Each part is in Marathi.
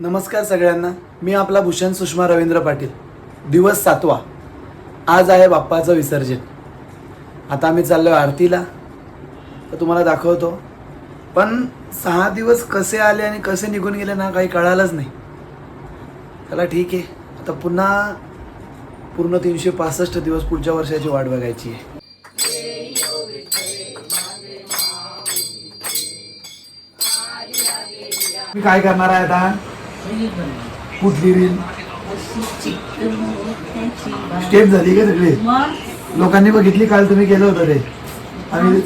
नमस्कार सगळ्यांना. मी आपला भूषण सुषमा रवींद्र पाटील. दिवस सातवा. आज आहे बाप्पाचं विसर्जन. आता आम्ही चाललो आहे आरतीला. तर तुम्हाला दाखवतो. पण सहा दिवस कसे आले आणि कसे निघून गेले ना काही कळालंच नाही. चला ठीक आहे. आता पुन्हा पूर्ण तीनशे पासष्ट दिवस पुढच्या वर्षाची वाट बघायची आहे. मी काय करणार आहे आता? कुठली रील स्टेप झाली का सगळी? लोकांनी बघितली काल तुम्ही केलं होतं ते. आणि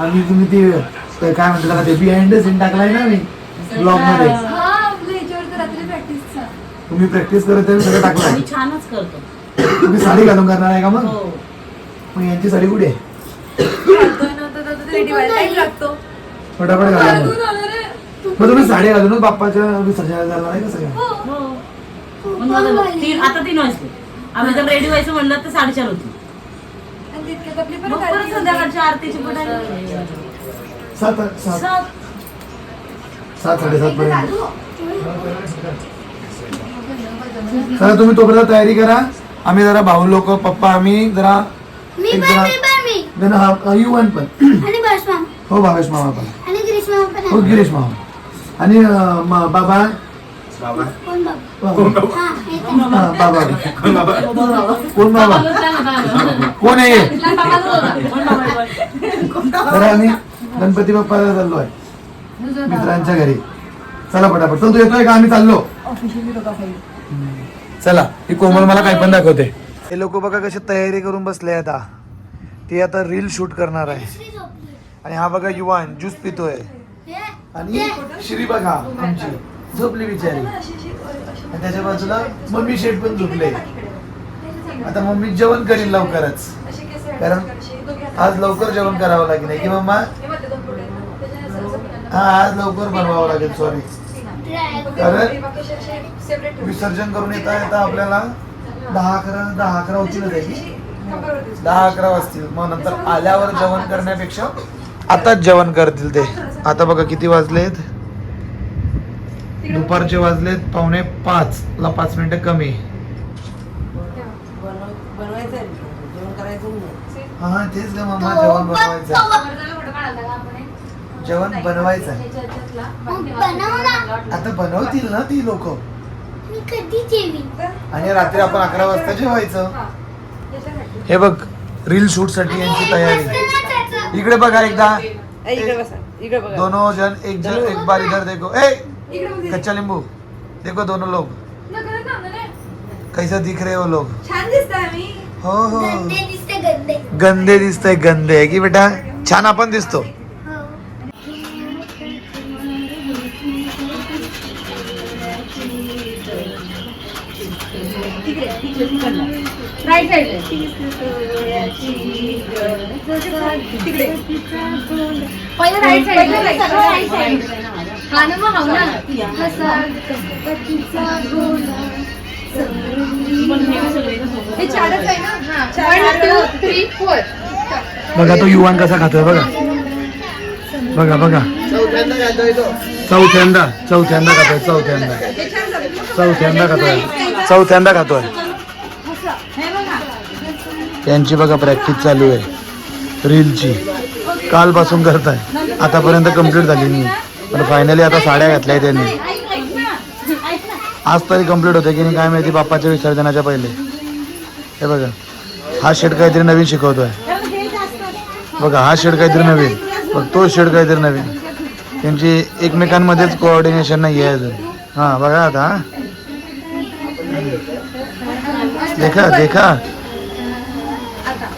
आणि तुम्ही ती काय म्हणतात त्याला ते बिहाइंड सीन टाकलाय ना मी ब्लॉगमध्ये. हा. तुम्ही प्रॅक्टिस करत आहे सगळं टाकलाय. आम्ही छानच करतो. तुम्ही साडी घालून करणार आहे का मग? हो. मग यांची साडी कुठे आहे? फटाफट घाला मग. तुम्ही साडी घालूनच बाप्पाच्या विसर्जनाला जाणार आहे का सगळं हो. हो. मग तीन आता तीन वाजले. आम्ही जर रेडी व्हायचं म्हणलं तर साडेचार होती. आणि तितक्यात आपली मग परत परत आरती संध्याकाळच्या आरतीची पण आली. सात सात. सात. सात साडेसात पर्यंत. चला. तुम्ही तोपर्यंत तयारी करा. आम्ही जरा भाऊ लोक पप्पा आम्ही जरा मी एक पण जरा मी पण मी. जण हा यू वन पण. आणि हो भावेश मामा पण. आणि ग्रीष्मा पण हो. गिरीश मामा. आणि म- बाबा? कोण बाबा. हा हे तर. हा, बाबा. कोण बाबा? कोण आहे? तर आम्ही गणपती बाप्पाला चाललो आहे मित्रांच्या घरी. चला पटापट. चल तू येतोय का? आम्ही चाललो. चला ही कोमल मला काय पण दाखवते. हे लोक बघा कशी तयारी करून बसले आता. ते आता रील शूट करणार आहे. दुसरी झोपली. आणि हा बघा युवान ज्यूस पितोय. आणि श्री बघा आमची. झोपली बिचारी. आणि त्याच्या बाजूला मम्मी शेठ पण झोपले. आता मम्मी जेवण करील लवकरच. कारण आज लवकर जेवण करावं लागेल. की मम्मा? हा आज लवकर बनवावं लागेल सॉरी कारण विसर्जन करून येता येता आपल्याला दहा अकरा दहा अकरा होतील आहे दहा अकरा वाजतील. मग नंतर आल्यावर जेवण करण्यापेक्षा आताच जेवण करतील ते. आता बघा किती वाजलेत? दुपारचे वाजलेत पावणे पाच ला पाच मिनिटं कमी. हा हा तेच का मम्मा जेवण बनवायचं? जेवण बनवायचं ना. आता बनवतील ना ती लोक. आणि रात्री आपण अकरा वाजता जेवायचं. हा. हे बघ रील शूटसाठी यांची तयारी. इकडे बघा एकदा. इकडे बसा इकडे बघा. दोनों जन एक जन एक बार इधर देखो. ए. कच्चा नींबू देखो दोनों लोग. कैसा दिख रहे हो लोग? हो हो गंदे दिसते गंदे। गंदे दिसतंय गंदे। आहे की बेटा? छान आपण दिसतो. हो. राईट साईड पहिलं राईट साईड राईट साईड हा ना मग हाव हे चारच आहे ना वन टू थ्री फोर बघा तो युवान कसा खातोय बघा. बघा बघा. चौथ्यांदा चौथ्यांदा खातोय चौथ्यांदा. चौथ्यांदा खातोय. चौथ्यांदा खातोय. त्यांची बघा प्रॅक्टिस चालू आहे. रीलची कालपासून करत आहे आतापर्यंत कंप्लीट झाली नाही. पण फायनली आता साड्या घातल्या त्यांनी. आज तरी कंप्लीट होते की नाही काय माहिती बाप्पाच्या विसर्जनाच्या पहिले. हे बघा. हा शेड काहीतरी नवीन शिकवतोय. बघा हा शेड काहीतरी नवीन. बघ तो शेड काहीतरी नवीन. त्यांची एकमेकांमध्येच कोऑर्डिनेशन नाही आहे अजून. हा बघा आता देखा देखा.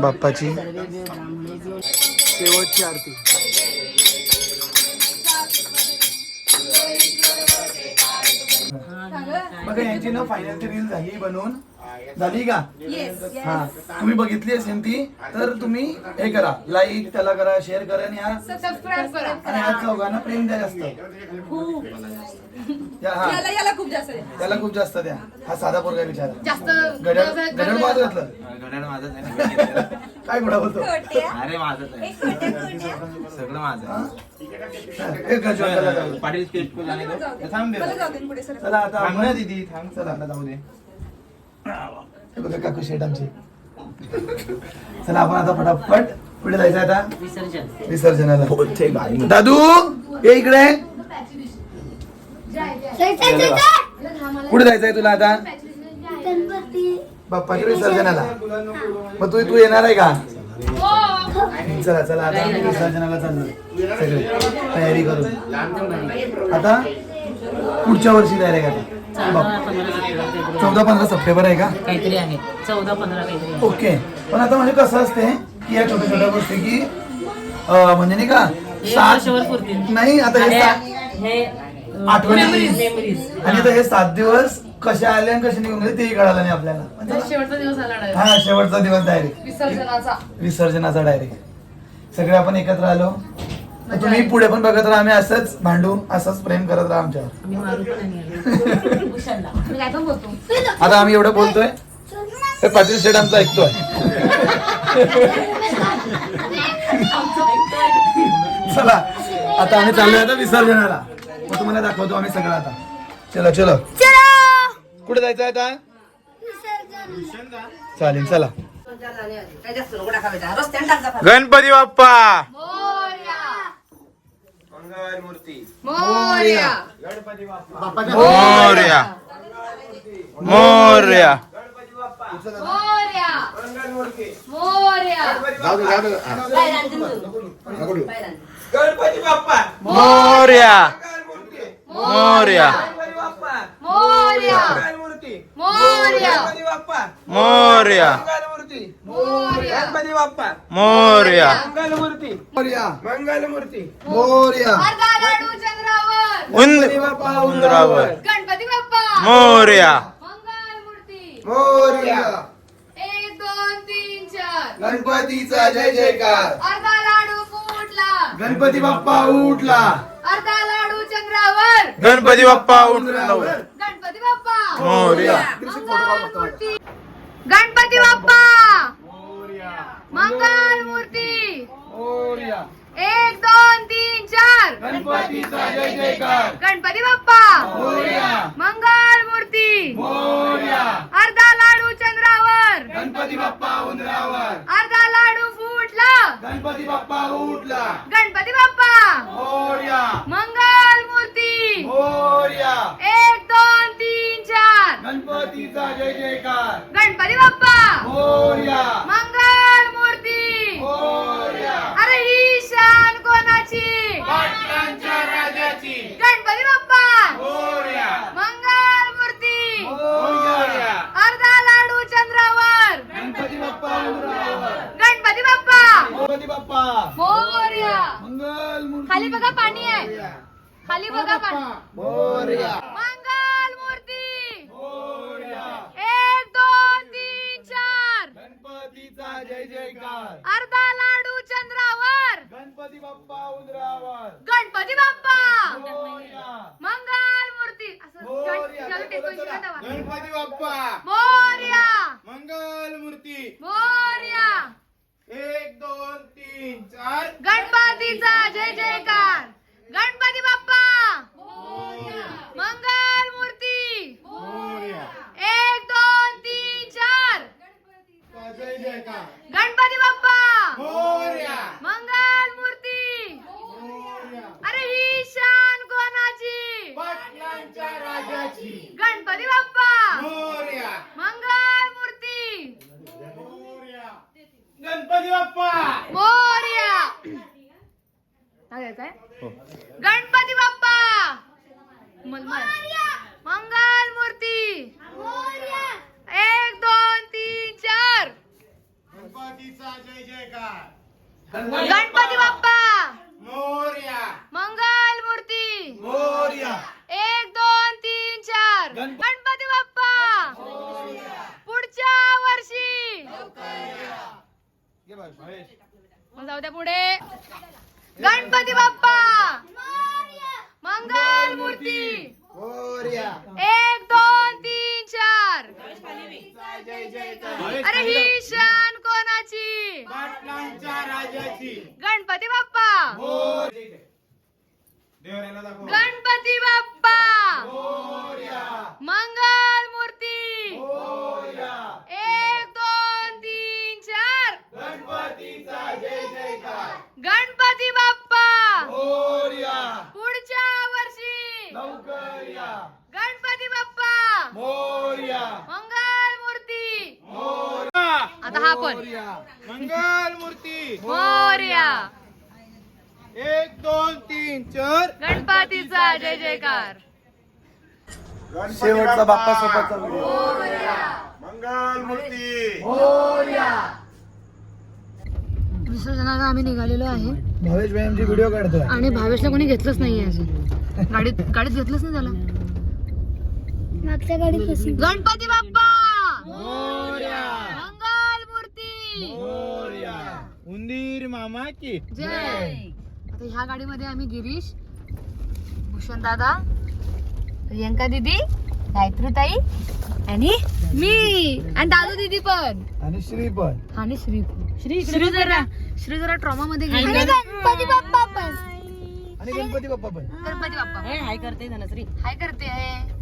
बाप्पाची. शेवटची आरती. बघा यांची ना फायनल रील झाली बनवून झाली का? हा. तुम्ही बघितली असेल ती तर तुम्ही हे करा. लाईक त्याला करा शेअर करा आणि हा सबस्क्राईब करा. आणि ह्या चौघांना प्रेम द्या जास्त. या, हा. याला याला खूप जास्त आहे. त्याला खूप जास्त द्या. हा साधा पोरगा विचार जास्त गडळ गडळ पाहत घातलं. घड्याळ माझंच आहे ना, मी घेतलेलं. काय गुडा होतो अरे आहे सगळं माझं. पाटील चला आता थांब चला आता जाऊ दे. हे बघा काकू शेट आमची. चला आपण आता फटाफट पुढे जायचं आता. विसर्जन विसर्जनाला दादू ये इकडे. चल, चल, चल, चल. कुठे जायचंय तुला आता. बाप्पाच्या विसर्जनाला. मग तू तू येणार आहे का? चला चला आता विसर्जनाला चाललो. सगळे तयारी करून. आता पुढच्या वर्षी तयारी का चौदा पंधरा सप्टेंबर चौदा पंधरा सप्टेंबर आहे का? काहीतरी आहे. चौदा पंधरा काहीतरी आहे. ओके. पण आता म्हणजे कसं असते की या छोट्या छोट्या गोष्टी की अं, म्हणजे नाही का हे सात वर्षभर पुरतील. नाही आता हे हे अं, आठवणी. आणि आता हे सात दिवस कसे आले आणि कसे निघून गेले तेही कळालं नाही आपल्याला. म्हणजे शेवटचा दिवस आला. हा शेवटचा दिवस डायरेक्ट विसर्जनाचा. विसर्जनाचा डायरेक्ट सगळे आपण एकत्र आलो. तर तुम्ही पुढे पण बघत राहा आम्ही असंच भांडून असंच प्रेम करत राहा आमच्यावर. आम्ही मारू पण नाही भूषणला मी काय पण बोलतो. आता आम्ही एवढं बोलतोय हे पाटील शेठ आमचं ऐकतोय. चला आता आम्ही चाललोय आता विसर्जनाला मग तुम्हाला दाखवतो आम्ही सगळं आता. चलो चलो. कुठे जायचं आहे आता? चालेल चला. गणपती बाप्पा. मोरया. मंगल मूर्ती मोरया. गणपती बाप्पा. मोर्या. मोर्या. मोरया. मूर्ती मोरया. बाप्पा. मोरया. मोर्या. गणपती बाप्पा. मोर्या. मंगल मूर्ती मोरया. मंगल मूर्ती मोरया. अर्धा लाडू चंद्रावर. उंद बाप्पा उंदरावर. गणपती बाप्पा. मोर्या. मंगल मूर्ती मोरया. एक दोन तीन चार. गणपतीचा जय जयकार. अर्धा लाडू फुटला गणपती बाप्पा उठला. अर्धा लाडू चंद्रावर. गणपती बाप्पा उंदरावर. गणपती बाप्पा. मोर्या. मंगल मूर्ती गणपती बाप्पा. मंगल मूर्ती. मोरया एक दोन तीन चार. गणपतीचा जय जयकार. गणपती बाप्पा. मोरया मंगल मूर्ती. मोरया अर्धा लाडू चंद्रावर. गणपती बाप्पा उंदरावर. अर्धा लाडू फुटला. गणपती बाप्पा उठला. गणपती बाप्पा. मोरया मंगल मूर्ती. मोरया एक दोन तीन चार. गणपतीचा जय जयकार. गणपती बाप्पा. मोरया मंगल मूर्ती मोरया अरे ही शान कोणाची पाटलांच्या राजाची गणपती बाप्पा मोरया मंगल मूर्ती मोरया अर्धा लाडू चंद्रावर गणपती बाप्पा उंदरावर गणपती बाप्पा गणपती बाप्पा मोरया मंगल मूर्ती खाली बघा पाणी आहे खाली बघा पाणी. मोरया मंगल मूर्ती. मोरया एक दोन तीन चार. गणपतीचा जय जयकार. अर्धा लाडू चंद्रावर. गणपती बाप्पा उंदरावर. गणपती बाप्पा. मोरया मंगल मूर्ती. असं टेकून. गणपती बाप्पा. मोरया मंगल मूर्ती. मोरया एक दोन तीन चार. गणपतीचा जय जयकार. गणपती बाप्पा मंगल मूर्ती एक दोन तीन चार जय जयकार गणपती बाप्पा मोर्या मंगल मूर्ती अरे ही शान कोणाची पाटलांच्या राजाची गणपती बाप्पा मोर्या मंगल मूर्ती गणपती बाप्पा मोरया काय काय गणपती बाप्पा मल- मल. मंगल मूर्ती एक दोन तीन चार गणपतीचा जय जयकार गणपती बाप्पा मोर्या मंगल मूर्ती मोरया एक दोन तीन चार गणप- गणपती मूर्ती मोर्या एक दोन तीन चार जय जयकार अरे ही शान कोणाची पाटलांच्या राजाची गणपती बाप्पा. दाखव. गणपती बाप्पा. मंगल मूर्ती. एक दोन तीन चार. गणपतीचा जय जयकार. गणपती बाप्पा. पुढच्या वर्षी. गणपती बाप्पा. मंगल मोर्या आता हा पण. मंगल मूर्ती मोर्या. एक दोन तीन चार. गणपतीचा जय जयकार. शेवटचा बाप्पा. सोबतचा मंगल मूर्ती विसर्जनाला आम्ही निघालेलो आहे. भावेश भाई व्हिडिओ काढतोय. आणि भावेशला कोणी घेतलंच नाहीये अजून. गाडीत गाडीत घेतलंच नाही त्याला मागच्या गाडीत गणपती बाप्पा मंगल मूर्ती उंदीर मामा की जय. आता ह्या गाडीमध्ये आम्ही गिरीश भूषण दादा प्रियंका दीदी गायत्री ताई आणि मी आणि दादू दीदी पण. आणि श्री पण. आणि श्री श्री श्री जरा श्री जरा ट्रॉमा मध्ये गेली. गणपती बाप्पा पण. आणि गणपती बाप्पा पण. गणपती बाप्पा हे हाय करते धनश्री. हाय करते. आहे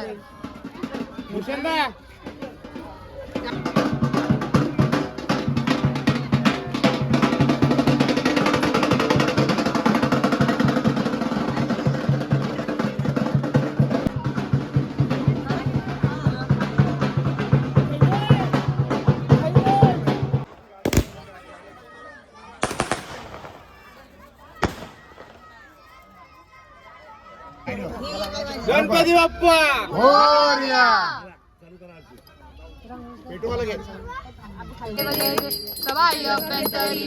तीन चार गणपती बाप्पा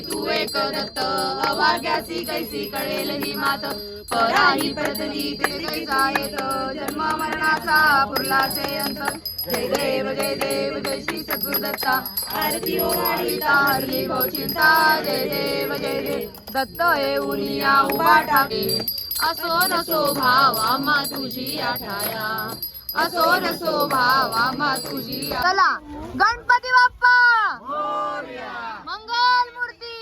तू एक दत्त अभाग्यासी कैसी कळेल ही मात पराही प्रतली ते कैसा येत जन्म मरणाचा पुरलाचे अंत जय देव जय देव जय श्री सद्गुरुदत्ता आरती हरली चिंता जय देव जय देव दत्त येऊन या उभा ठाके असो नसो भाव आम्हा तुझी आठाया. असो नसो भाव आम्हा तुझी चला गणपती बाप्पा! मंगल मूर्ती!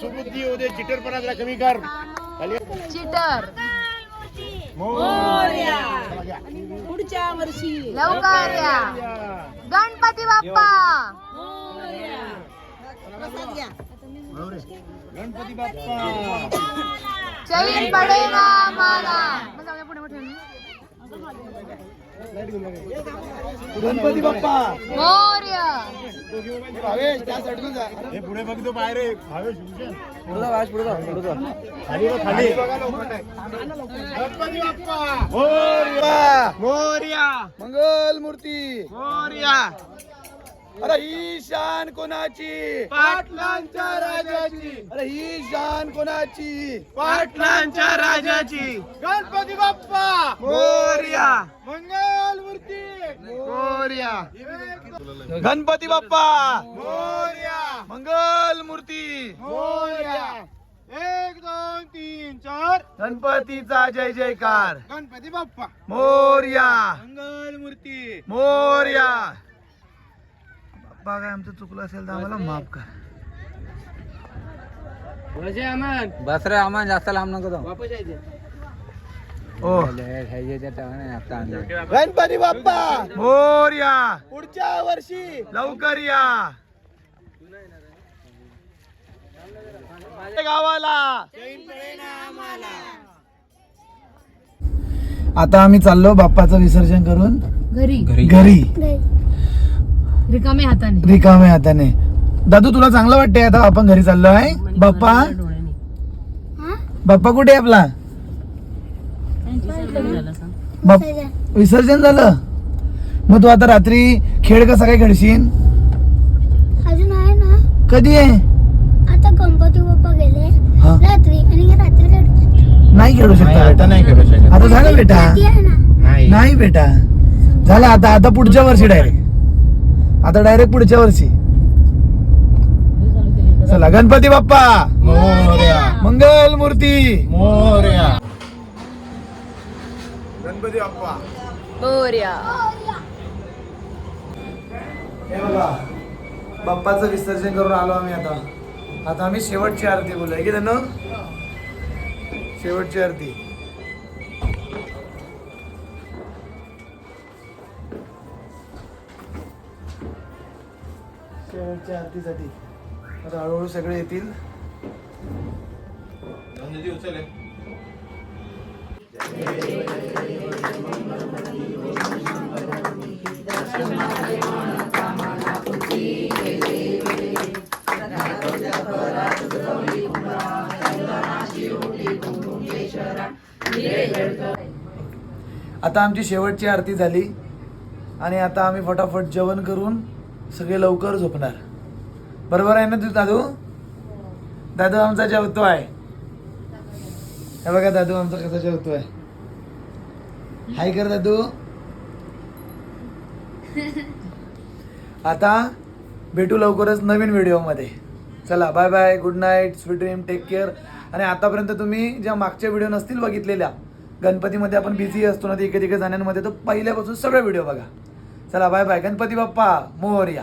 सुबुद्धी येऊ दे चिटरपणा जरा कमी कर चिटर. पुढच्या वर्षी लवकर या. गणपती बाप्पा! गणपती बाप्पा. चैन पडे गणपती बाप्पा. मोर्या. भावेश त्या साईडला जा. हे पुढे बघतो बाहेर आहे. भावेश. पुढे भावेश पुढे जा पुढे जा. खाली बघ, खाली. गणपती बाप्पा. मोर्या. मोर्या. मंगल मूर्ती. मोर्या. अरे ही शान कोणाची? पाटलांच्या राजाची. अरे ही शान कोणाची? पाटलांच्या राजाची. गणपती बाप्पा. मोर्या मंगल मूर्ती. मोर्या गणपती बाप्पा. मोर्या मंगल मूर्ती. मोर्या एक दोन तीन चार. गणपतीचा जय जयकार. गणपती बाप्पा. मोर्या. मंगल मूर्ती. मोर्या. काय आमचं चुकलं असेल तर आम्हाला माफ कर. बस रे आम्हाला जास्त लांब नको जाऊ. ओ. गणपती बाप्पा! मोर्या पुढच्या वर्षी. लवकर या. गावाला. आता आम्ही चाललो बाप्पाचं विसर्जन करून घरी. घरी. घरी. रिकामे हाताने. रिकामे हाताने. दादू तुला चांगलं वाटतंय आता? आपण घरी चाललो आहे. बाप्पा? हा? बाप्पा कुठे आहे आपला? बाप विसर्जन झालं? मग तू आता रात्री खेळ कसा काय खेळशील? अजून आहे ना. कधी आहे? आता गणपती बाप्पा गेले. हा. रात्री. आणि रात्री काढतो नाही खेळू शकता. बेटा नाही करू शकत. आता झालं बेटा? आहे ना? नाही. बेटा. झालं आता. आता पुढच्या वर्षी डायरेक्ट आता डायरेक्ट पुढच्या वर्षी. चला गणपती बाप्पा. मोर्या मंगल मूर्ती. मोर्या गणपती बाप्पा. हे बघा बाप्पाचं विसर्जन करून आलो आम्ही आता. आता आम्ही शेवटची आरती बोलूया. की त्यांना शेवटची आरती. शेवटच्या आरतीसाठी. आता हळूहळू सगळे येतील. आता आमची शेवटची आरती झाली. आणि आता आम्ही फटाफट जेवण करून सगळे लवकर झोपणार. बरोबर आहे ना तू दादू? दादू आमचा जेवतो आहे. हे बघा दादू आमचा कसा जेवतो आहे. हाय कर दादू. आता भेटू लवकरच नवीन व्हिडिओमध्ये. चला bye bye good night sweet dream take care आणि आतापर्यंत तुम्ही ज्या मागच्या व्हिडिओ नसतील बघितलेल्या गणपतीमध्ये आपण बिझी असतो ना इकडे तिकडे जाण्यामध्ये तर पहिल्यापासून सगळे व्हिडिओ बघा. चला बाय बाय गणपती बाप्पा मोरया.